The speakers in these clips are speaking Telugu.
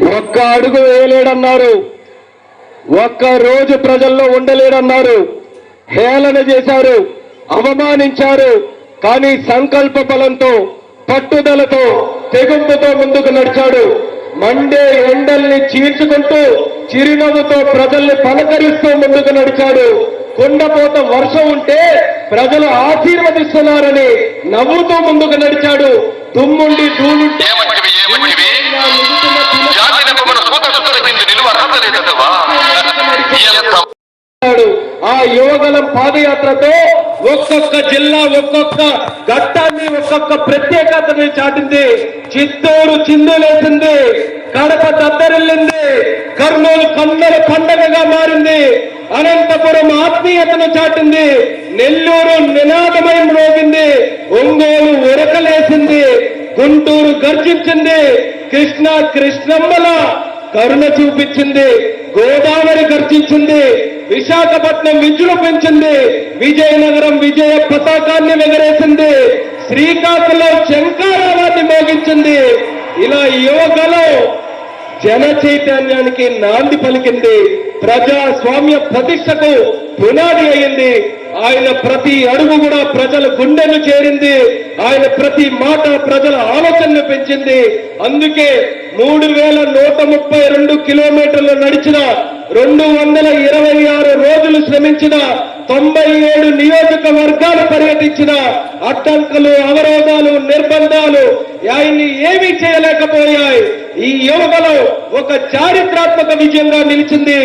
ఒక్క అడుగు వేయలేడన్నారు. ఒక్క రోజు ప్రజల్లో ఉండలేడన్నారు. హేళన చేశారు అవమానించారు కానీ సంకల్ప బలంతో పట్టుదలతో తెగుంపుతో ముందుకు నడిచాడు. మండే ఎండల్ని చీల్చుకుంటూ చిరునవ్వుతో ప్రజల్ని పలకరిస్తూ ముందుకు నడిచాడు. కొండపోత వర్షం ఉంటే ప్రజలు ఆశీర్వదిస్తున్నారని నవ్వుతూ ముందుకు నడిచాడు. తుమ్ముండి ధూళుంటే ఆ యువగలం పాదయాత్రతో ఒక్కొక్క జిల్లా ఒక్కొక్క ఘట్టాన్ని ఒక్కొక్క ప్రత్యేకతని చాటింది. చిత్తూరు చిందులేసింది కడప దద్దరిల్లింది కర్నూలు కన్నుల పండగగా మారింది అనంతపురం ఆత్మీయతను చాటింది నెల్లూరు నినాదమయం రోగింది ఒంగోలు ఉరకలేసింది గుంటూరు గర్జించింది కృష్ణ కృష్ణమ్మల కరుణ చూపించింది గోదావరి గర్జించింది విశాఖపట్నం విజృంభించింది విజయనగరం విజయ పతాకాన్ని ఎగరేసింది శ్రీకాకుళం శంకారావాన్ని మోగించింది. ఇలా యువకలో జన చైతన్యానికి నాంది పలికింది ప్రజాస్వామ్య ప్రతిష్టకు పునాది అయింది. ఆయన ప్రతి అడుగు కూడా ప్రజల గుండెను చేరింది. ఆయన ప్రతి మాట ప్రజల ఆలోచనను పెంచింది. అందుకే మూడు వేల నూట ముప్పై రెండు కిలోమీటర్లు నడిచిన రెండు వందల ఇరవై ఆరు రోజులు శ్రమించిన తొంభై ఏడు నియోజకవర్గాలు పర్యటించిన అడ్డంకులు అవరోధాలు నిర్బంధాలు ఆయన్ని ఏమీ చేయలేకపోయాయి. ఈ యువకలో ఒక చారిత్రాత్మక విజయంగా నిలిచింది.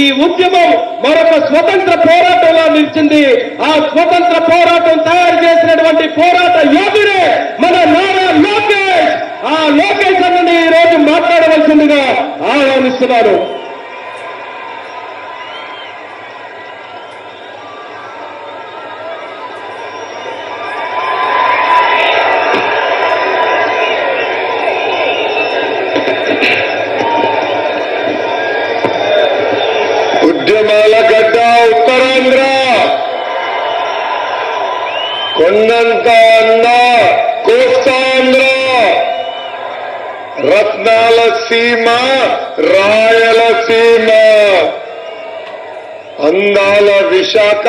ఈ ఉద్యమం మరొక స్వతంత్ర పోరాటంలా నిలిచింది. ఆ స్వతంత్ర పోరాటం తయారు చేసినటువంటి పోరాట యోధుడే మన నారా లోకేష్. ఆ లోకేష్ అన్నని ఈ రోజు మాట్లాడవలసిందిగా ఆహ్వానిస్తున్నారు. కొండంత అన్న కోస్తాంధ్ర రత్నాల సీమ రాయలసీమ అందాల విశాఖ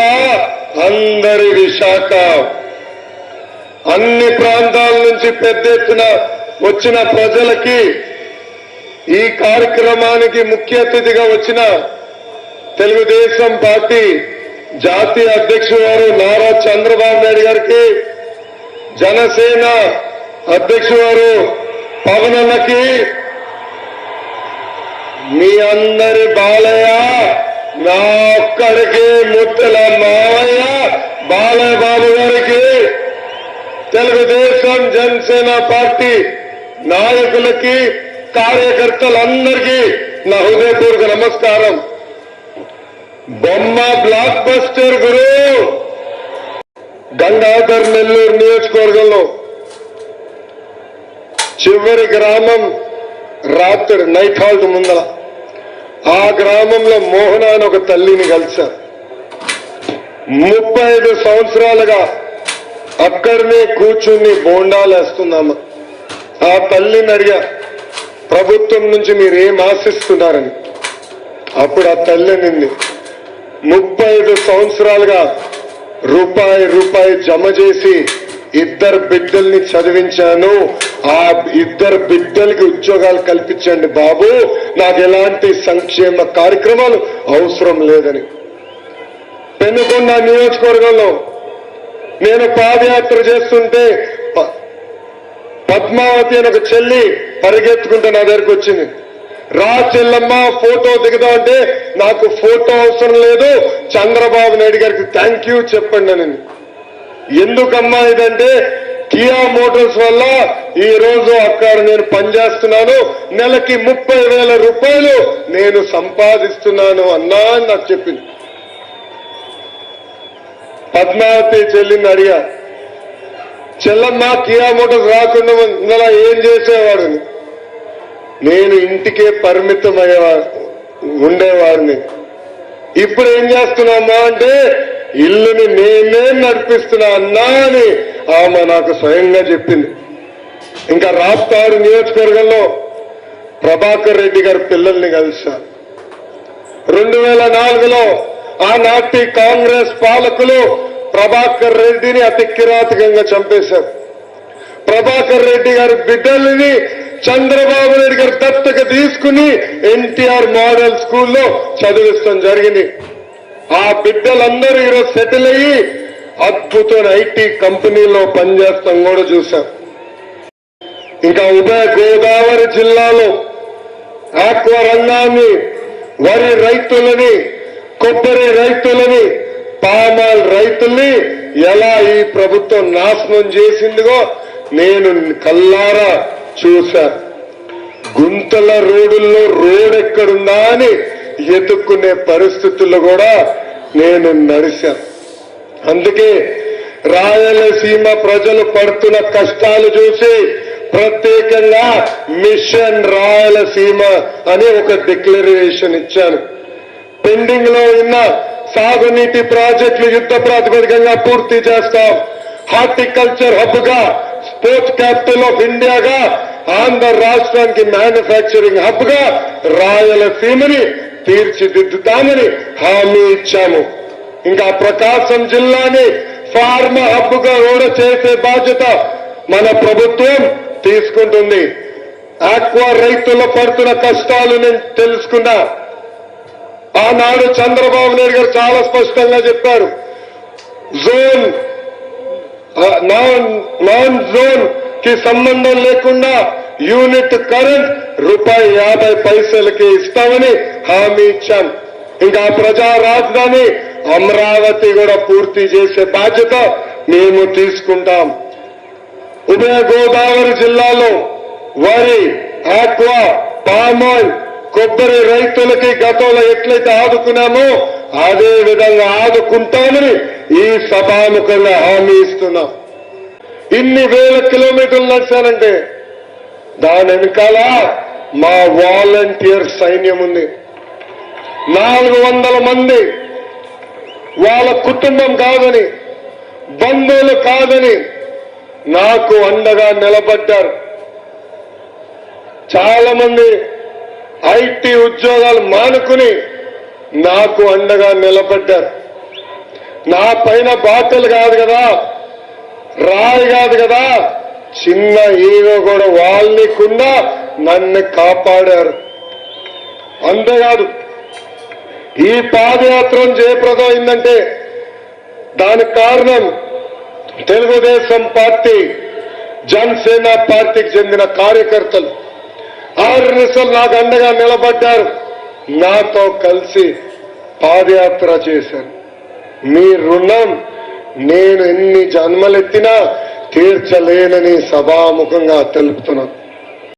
అందరి విశాఖ. అన్ని ప్రాంతాల నుంచి పెద్ద ఎత్తున వచ్చిన ప్రజలకి ఈ కార్యక్రమానికి ముఖ్య అతిథిగా వచ్చిన తెలుగుదేశం పార్టీ జాతీయ అధ్యక్షుడు గారు నారా చంద్రబాబు నాయుడు గారికి జనసేన అధ్యక్షుడు గారు పవనన్నకి మీ అందరి బాలయ్య నా ఒక్కడికి ముత్తల మావయ్య బాలయ్య బాబు గారికి తెలుగుదేశం జనసేన పార్టీ నాయకులకి కార్యకర్తలందరికీ నా హృదయపూర్వక నమస్కారం. బొమ్మ బ్లాక్ బస్టర్ గురు. గంగాధర్ నెల్లూరు నియోజకవర్గంలో చివరి గ్రామం రాత్రి నైట్ హాల్ట్ ముందల. ఆ గ్రామంలో మోహన అని ఒక తల్లిని కలిశారు. ముప్పై ఐదు సంవత్సరాలుగా అక్కడనే కూర్చుని బోండాలు ఆ తల్లిని అడిగా ప్రభుత్వం నుంచి మీరు ఏం ఆశిస్తున్నారని? అప్పుడు ఆ తల్లి నింది ముప్పై ఐదు సంవత్సరాలుగా రూపాయి రూపాయి జమ చేసి ఇద్దరు బిడ్డల్ని చదివించాను. ఆ ఇద్దరు బిడ్డలకి ఉద్యోగాలు కల్పించండి బాబు. నాకు ఎలాంటి సంక్షేమ కార్యక్రమాలు అవసరం లేదని. పెనుకొండ నియోజకవర్గంలో నేను పాదయాత్ర చేస్తుంటే ప- పద్మావతి అని ఒక చెల్లి పరిగెత్తుకుంటే నా దగ్గరకు వచ్చింది. రా చెల్లమ్మ ఫోటో దిగుదామంటే నాకు ఫోటో అవసరం లేదు. చంద్రబాబు నాయుడు గారికి థ్యాంక్ యూ చెప్పండి అని. ఎందుకమ్మా ఇదంటే కియా మోటార్స్ వల్ల ఈ రోజు అక్కడ నేను పనిచేస్తున్నాను. నెలకి ముప్పై వేల రూపాయలు నేను సంపాదిస్తున్నాను అన్నా అని నాకు చెప్పింది. పద్మావతి చెల్లిని అడిగా చెల్లమ్మ కియా మోటార్స్ రాకుండా ముందర ఏం చేసేవాడు నేను ఇంటికే పరిమితం ఉండేవాడిని. ఇప్పుడు ఏం చేస్తున్నామా అంటే ఇల్లుని నేనే నడిపిస్తున్నా అన్నా అని ఆమె నాకు స్వయంగా చెప్పింది. ఇంకా రాప్తాడు నియోజకవర్గంలో ప్రభాకర్ రెడ్డి గారి పిల్లల్ని కలిసా. రెండు వేల నాలుగులో ఆనాటి కాంగ్రెస్ పాలకులు ప్రభాకర్ రెడ్డిని అతి కిరాతకంగా చంపేశారు. ప్రభాకర్ రెడ్డి గారి బిడ్డల్ని చంద్రబాబు నాయుడు గారు దత్తక తీసుకుని ఎన్టీఆర్ మోడల్ స్కూల్లో చదివిస్తాం జరిగింది. ఆ బిడ్డలందరూ ఈరోజు సెటిల్ అయ్యి అద్భుతమైన ఐటీ కంపెనీలో పనిచేస్తాం కూడా చూశాం. ఇంకా ఉభయ గోదావరి జిల్లాలో ఆక్వా రంగాన్ని వరి రైతులని కొబ్బరి రైతులని పామాల్ రైతుల్ని ఎలా ఈ ప్రభుత్వం నాశనం చేసిందిగో నేను కల్లారా చూశా గుంతల రోడ్డుల్లో రోడ్ ఎక్కడుందా అని ఎదుక్కునే పరిస్థితుల్లో కూడా నేను నడిచా అందుకే రాయలసీమ ప్రజలు పడుతున్న కష్టాలు చూసి ప్రత్యేకంగా మిషన్ రాయలసీమ అని ఒక డిక్లరేషన్ ఇచ్చాను. పెండింగ్లో ఉన్న సాగునీటి ప్రాజెక్టులు యుద్ధ ప్రాతిపదికంగా పూర్తి చేస్తాం. హార్టికల్చర్ హబ్గా స్పోర్ట్స్ క్యాపిటల్ ఆఫ్ ఇండియాగా ఆంధ్ర రాష్ట్రానికి మ్యానుఫ్యాక్చరింగ్ హబ్గా రాయలసీమని తీర్చిదిద్దుతామని హామీ ఇచ్చాము. ఇంకా ప్రకాశం జిల్లాని ఫార్మా హబ్గా కూడా చేసే బాధ్యత మన ప్రభుత్వం తీసుకుంటుంది. ఆక్వా రైతుల పడుతున్న కష్టాలు నేను తెలుసుకున్నా. ఆనాడు చంద్రబాబు నాయుడు గారు చాలా స్పష్టంగా చెప్పారు. జోన్ నాన్ నాన్ జోన్కి సంబంధం లేకుండా యూనిట్ కరెంట్ రూపాయి యాభై పైసలకి ఇస్తామని హామీ ఇచ్చాం. ఇంకా ప్రజా రాజధాని అమరావతి కూడా పూర్తి చేసే బాధ్యత మేము తీసుకుంటాం. ఉభయ గోదావరి జిల్లాలో వరి ఆక్వా పామాయిల్ కొబ్బరి రైతులకి గతంలో ఎట్లయితే ఆదుకున్నామో అదే విధంగా ఆదుకుంటామని ఈ సభాముఖంగా హామీ ఇస్తున్నాం. ఇన్ని వేల కిలోమీటర్లు నడిచానంటే దాని వెనకాల మా వాలంటీర్ సైన్యం ఉంది. నాలుగు వందల మంది వాళ్ళ కుటుంబం కాదని బంధువులు కాదని నాకు అండగా నిలబడ్డారు. చాలా మంది ఐటీ ఉద్యోగాలు మానుకుని నాకు అండగా నిలబడ్డారు. నా పైన బాటలు కాదు కదా రాయి కాదు కదా చిన్న ఈగో కూడా వాళ్ళనికుండా నన్ను కాపాడారు. అంతేకాదు ఈ పాదయాత్ర జయప్రదం అయిందంటే దానికి కారణం తెలుగుదేశం పార్టీ జనసేన పార్టీకి చెందిన కార్యకర్తలు. ఆరు నిమిషాలు నాకు అండగా నిలబడ్డారు. నాతో కలిసి పాదయాత్ర చేశారు. మీ రుణం నేను ఎన్ని జన్మలెత్తినా తీర్చలేనని సభాముఖంగా తెలుపుతున్నాను.